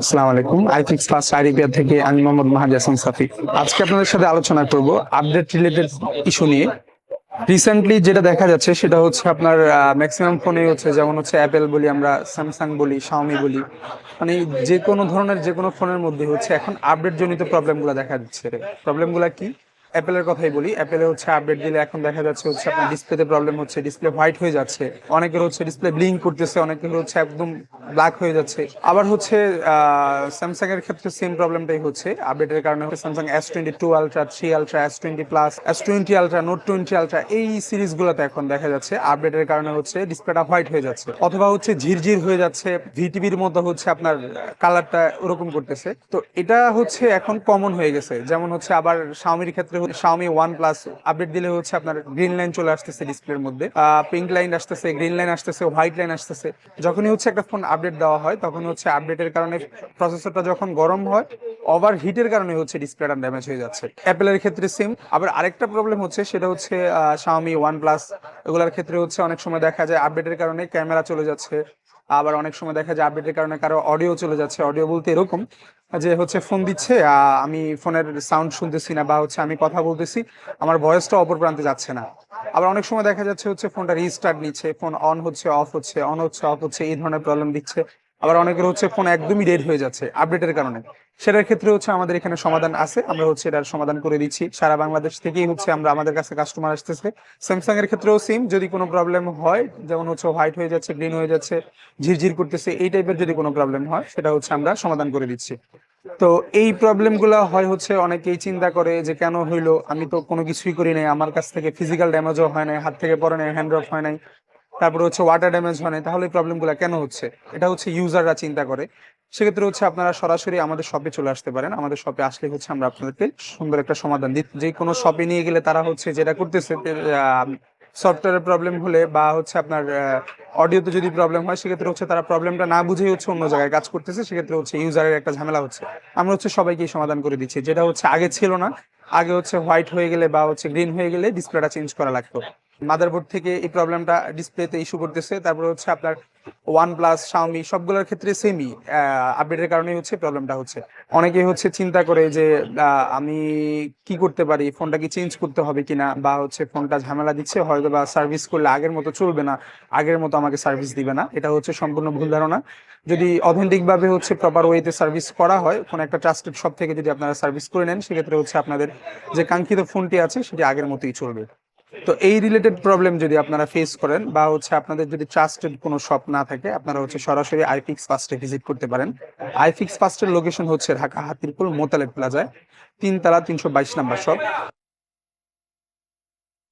আসসালামু আলাইকুম। IFix first আইডিপিআর থেকে আমি মোহাম্মদ মাহাদি হাসান সাফি। আজকে আপনাদের সাথে আলোচনা করব আপডেট রিলেটেড ইস্যু নিয়ে। রিসেন্টলি যেটা দেখা যাচ্ছে সেটা হচ্ছে আপনার ম্যাক্সিমাম ফোনে হচ্ছে যেমন হচ্ছে অ্যাপেল বলি আমরা স্যামসাং বলি শাওমি বলি। মানে যে কোনো ধরনের যে কোনো ফোনের মধ্যে হচ্ছে এখন আপডেট জনিত প্রবলেমগুলো দেখা যাচ্ছে। প্রবলেমগুলো কি? অ্যাপেলের কথাই বলি। অ্যাপেলে হচ্ছে আপডেট দিলে এখন দেখা যাচ্ছে হচ্ছে আপনার ডিসপ্লেতে প্রবলেম হচ্ছে ডিসপ্লে হোয়াইট হয়ে যাচ্ছে। অনেকের হচ্ছে ডিসপ্লে ব্লিঙ্ক করতেছে, অনেকের হচ্ছে একদম ব্ল্যাক হয়ে যাচ্ছে। আবার হচ্ছে স্যামসাং এর ক্ষেত্রে সেম প্রবলেমটাই হচ্ছে। আপডেটের কারণে হচ্ছে Samsung S twenty two ultra three ultra S twenty plus S twenty ultra note twenty ultra এই সিরিজগুলোতে এখন দেখা যাচ্ছে। আপডেটের কারণে হচ্ছে ডিসপ্লেটা হোয়াইট হয়ে যাচ্ছে। অথবা হচ্ছে ঝিরঝির হয়ে যাচ্ছে। ভিটিভির মতো হচ্ছে আপনার কালারটা ওরকম করতেছে। তো এটা হচ্ছে এখন কমন হয়ে গেছে। যেমন হচ্ছে আবার শাওমির ক্ষেত্রে শাওমি ওয়ান প্লাস আপডেট দিলে হচ্ছে আপনার গ্রিন লাইন চলে আসতেছে ডিসপ্লের মধ্যে। পিঙ্ক লাইন আসতেছে গ্রিন লাইন আসতেছে হোয়াইট লাইন আসতেছে। যখনই হচ্ছে একটা ফোন আপডেট দেওয়া হয়, তখন হচ্ছে আপডেটের কারণে প্রসেসরটা যখন গরম হয় ওভার হিটের কারণে হচ্ছে ডিসপ্লেটা ড্যামেজ হয়ে যাচ্ছে। অ্যাপেলের ক্ষেত্রে সেম আবার আরেকটা প্রবলেম হচ্ছে, সেটা হচ্ছে শাওমি ওয়ান প্লাস এগুলোর ক্ষেত্রে হচ্ছে অনেক সময় দেখা যায় আপডেটের কারণে ক্যামেরা চলে যাচ্ছে, আবার অনেক সময় দেখা যায় আপডেটের কারণে কারও অডিও চলে যাচ্ছে। অডিও বলতে এরকম যে হচ্ছে ফোন দিচ্ছে আমি ফোনের সাউন্ড শুনতেছি না বা হচ্ছে আমি কথা বলতেছি, আমার ভয়েসটা অপর প্রান্তে যাচ্ছে না। আবার অনেক সময় দেখা যাচ্ছে হচ্ছে ফোনটা রিস্টার্ট নিচ্ছে, ফোন অন হচ্ছে অফ হচ্ছে অন হচ্ছে অফ হচ্ছে, এই ধরনের প্রবলেম দিচ্ছে। আবার অনেকের হচ্ছে ফোন একদমই ডেড হয়ে যাচ্ছে আপডেটের কারণে। সেটার ক্ষেত্রে হচ্ছে আমাদের এখানে সমাধান আছে, আমরা হচ্ছে এটার সমাধান করে দিচ্ছি। সারা বাংলাদেশ থেকেই হচ্ছে আমরা আমাদের কাছে কাস্টমার আসতেছে। স্যামসাং এর ক্ষেত্রেও সেম যদি কোনো প্রবলেম হয়, যেমন হচ্ছে হোয়াইট হয়ে যাচ্ছে গ্রিন হয়ে যাচ্ছে, ঝিরঝির করতেছে, এই টাইপের যদি কোনো প্রবলেম হয়, সেটা হচ্ছে আমরা সমাধান করে দিচ্ছি। তো এই প্রবলেমগুলো হয় হচ্ছে অনেকেই চিন্তা করে যে কেন হইল? আমি তো কোনো কিছুই করি নাই। আমার কাছ থেকে ফিজিক্যাল ড্যামেজও হয় নাই, হাত থেকে পড়ে নাই হ্যান্ড অফ হয় নাই, তারপরে হচ্ছে ওয়াটার ড্যামেজ হয় নাই। তাহলে এই প্রবলেমগুলো কেন হচ্ছে? এটা হচ্ছে ইউজাররা চিন্তা করে। সেক্ষেত্রে হচ্ছে আপনারা সরাসরি আমাদের শপে চলে আসতে পারেন। আমাদের শপে আসলে হচ্ছে আমরা আপনাদেরকে সুন্দর একটা সমাধান দিই। যে কোনো শপে নিয়ে গেলে তারা হচ্ছে যেটা করতেছে সফটওয়্যারের প্রবলেম হলে বা হচ্ছে আপনার অডিওতে যদি প্রবলেম হয়, সেক্ষেত্রে হচ্ছে তারা প্রবলেমটা না বুঝেই হচ্ছে অন্য জায়গায় কাজ করতেছে, সেক্ষেত্রে হচ্ছে ইউজারের একটা ঝামেলা হচ্ছে। আমরা হচ্ছে সবাইকেই সমাধান করে দিচ্ছি। যেটা হচ্ছে আগে ছিল না, আগে হচ্ছে হোয়াইট হয়ে গেলে বা হচ্ছে গ্রিন হয়ে গেলে ডিসপ্লেটা চেঞ্জ করা লাগতো। মাদারবোর্ড থেকে এই প্রবলেমটা ডিসপ্লেতে ইস্যু করতেছে। তারপরে হচ্ছে আপনার ওয়ান প্লাস শাওমি সবগুলোর ক্ষেত্রে সেমই আপডেটের কারণে হচ্ছে প্রবলেমটা হচ্ছে। অনেকে হচ্ছে চিন্তা করে যে আমি কি করতে পারি? ফোনটা কি চেঞ্জ করতে হবে কিনা? বা হচ্ছে ফোনটা ঝামেলা দিচ্ছে, হয়তো বা সার্ভিস করলে আগের মতো চলবে না, আগের মতো আমাকে সার্ভিস দিবে না। এটা হচ্ছে সম্পূর্ণ ভুল ধারণা। যদি অথেন্টিক ভাবে হচ্ছে প্রপার ওয়েতে সার্ভিস করা হয়, কোনো একটা ট্রাস্টেড শপ থেকে যদি আপনারা সার্ভিস করে নেন, সেক্ষেত্রে হচ্ছে আপনাদের যে কাঙ্ক্ষিত ফোনটি আছে, সেটি আগের মতোই চলবে। তো এই রিলেটেড প্রবলেম যদি আপনারা ফেস করেন বা হচ্ছে আপনাদের যদি ট্রাস্টেড কোনো শপ না থাকে, আপনারা হচ্ছে সরাসরি আইফিক্স ফার্স্টে ভিজিট করতে পারেন। আইফিক্স ফার্স্টের লোকেশন হচ্ছে ঢাকা হাতিরপুল, মোতালেব প্লাজায়, তিনতলা তিনশো বাইশ নাম্বার শপ